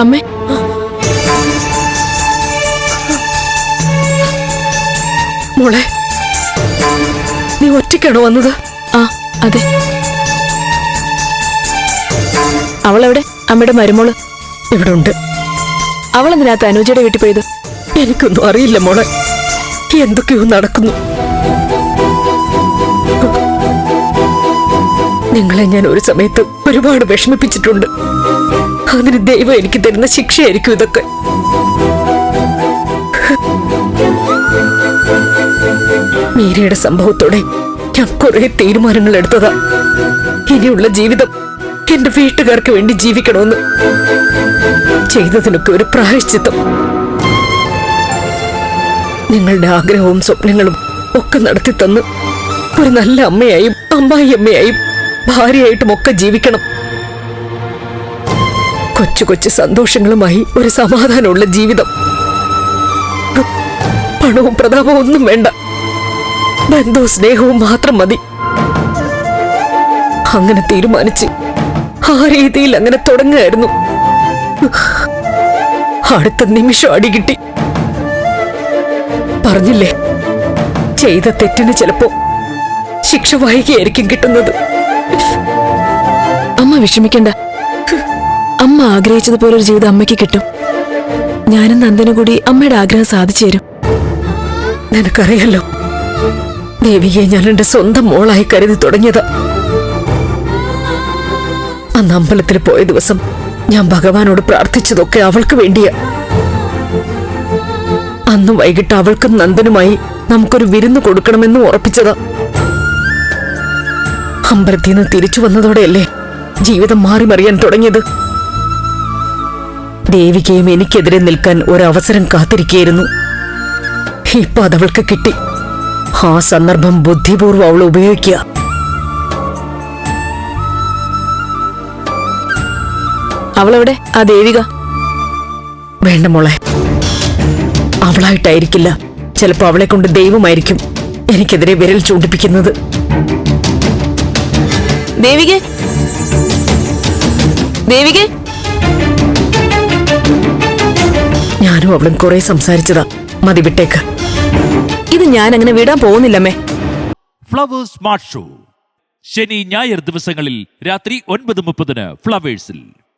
അമ്മേ. മോളെ നീ ഒറ്റയ്ക്കാണോ വന്നത്? ആ അതെ. അവളെവിടെ? അമ്മയുടെ മരുമോൾ. ഇവിടെ ഉണ്ട് അവൾ എന്തിനാ തനുജയുടെ വീട്ടിൽ പോയത്? എനിക്കൊന്നും അറിയില്ല മോളെ. എന്തൊക്കെയോ നടക്കുന്നു. നിങ്ങളെ ഞാൻ ഒരു സമയത്ത് ഒരുപാട് വിഷമിപ്പിച്ചിട്ടുണ്ട്. അതിന് ദൈവം എനിക്ക് തരുന്ന ശിക്ഷയായിരിക്കും ഇതൊക്കെ. മീരയുടെ സംഭവത്തോടെ ഞാൻ കുറെ തീരുമാനങ്ങൾ എടുത്തതാ. ഇനിയുള്ള ജീവിതം എന്റെ വീട്ടുകാർക്ക് വേണ്ടി ജീവിക്കണമെന്ന്. ചെയ്തതിനൊക്കെ ഒരു പ്രായശ്ചിത്തം. നിങ്ങളുടെ ആഗ്രഹവും സ്വപ്നങ്ങളും ഒക്കെ നടത്തി തന്ന് ഒരു നല്ല അമ്മയായും അമ്മായി അമ്മയായും ഭാര്യയായിട്ടും ഒക്കെ ജീവിക്കണം. കൊച്ചു കൊച്ചു സന്തോഷങ്ങളുമായി ഒരു സമാധാനമുള്ള ജീവിതം. പണവും പ്രതാപവും ഒന്നും വേണ്ട. ബന്ധവും സ്നേഹവും മാത്രം മതി. അങ്ങനെ തീരുമാനിച്ച് ആ രീതിയിൽ അങ്ങനെ തുടങ്ങുകയായിരുന്നു. അടുത്ത നിമിഷം അടികിട്ടി പറഞ്ഞില്ലേ ചെയ്ത തെറ്റിന് ചിലപ്പോ ശിക്ഷ വൈകിയായിരിക്കും കിട്ടുന്നത്. അമ്മ വിഷമിക്കണ്ട. അമ്മ ആഗ്രഹിച്ചതുപോലെ ഒരു ജീവിതം അമ്മയ്ക്ക് കിട്ടും. ഞാനും നന്ദനും കൂടി അമ്മയുടെ ആഗ്രഹം സാധിച്ചു തരും. നിനക്കറിയാലോ ദേവിയെ ഞാൻ എന്റെ സ്വന്തം മോളായി കരുതി തുടങ്ങിയത്. അന്ന് അമ്പലത്തിൽ പോയ ദിവസം ഞാൻ ഭഗവാനോട് പ്രാർത്ഥിച്ചതൊക്കെ അവൾക്ക് വേണ്ടിയാ. അന്ന് വൈകിട്ട് അവൾക്കും നന്ദനുമായി നമുക്കൊരു വിരുന്ന് കൊടുക്കണമെന്ന് ഉറപ്പിച്ചതാ. അമ്പലത്തിൽ നിന്ന് തിരിച്ചു വന്നതോടെയല്ലേ ജീവിതം മാറി മറിയാൻ തുടങ്ങിയത്? ദേവികയും എനിക്കെതിരെ നിൽക്കാൻ ഒരവസരം കാത്തിരിക്കുകയായിരുന്നു ഇപ്പൊ അതവൾക്ക് കിട്ടി. ആ സന്ദർഭം ബുദ്ധിപൂർവം അവൾ ഉപയോഗിക്കുക. അവളെവിടെ? ആ ദേവിക. വേണ്ട മോളെ. അവളായിട്ടായിരിക്കില്ല. ചിലപ്പോ അവളെ കൊണ്ട് ദൈവമായിരിക്കും എനിക്കെതിരെ വിരൽ ചൂണ്ടിപ്പിക്കുന്നത്. ദേവികെ. ദേവികെ. ഞാനും അവളും കുറെ സംസാരിച്ചതാ. മതി വിട്ടേക്ക്. ഇത് ഞാൻ അങ്ങനെ വിടാൻ പോകുന്നില്ലമ്മേ. ഫ്ലവേഴ്സ് സ്മാർട്ട് ഷോ ശനി ഞായർ ദിവസങ്ങളിൽ രാത്രി ഒൻപത് മുപ്പതിന് ഫ്ലവേഴ്സിൽ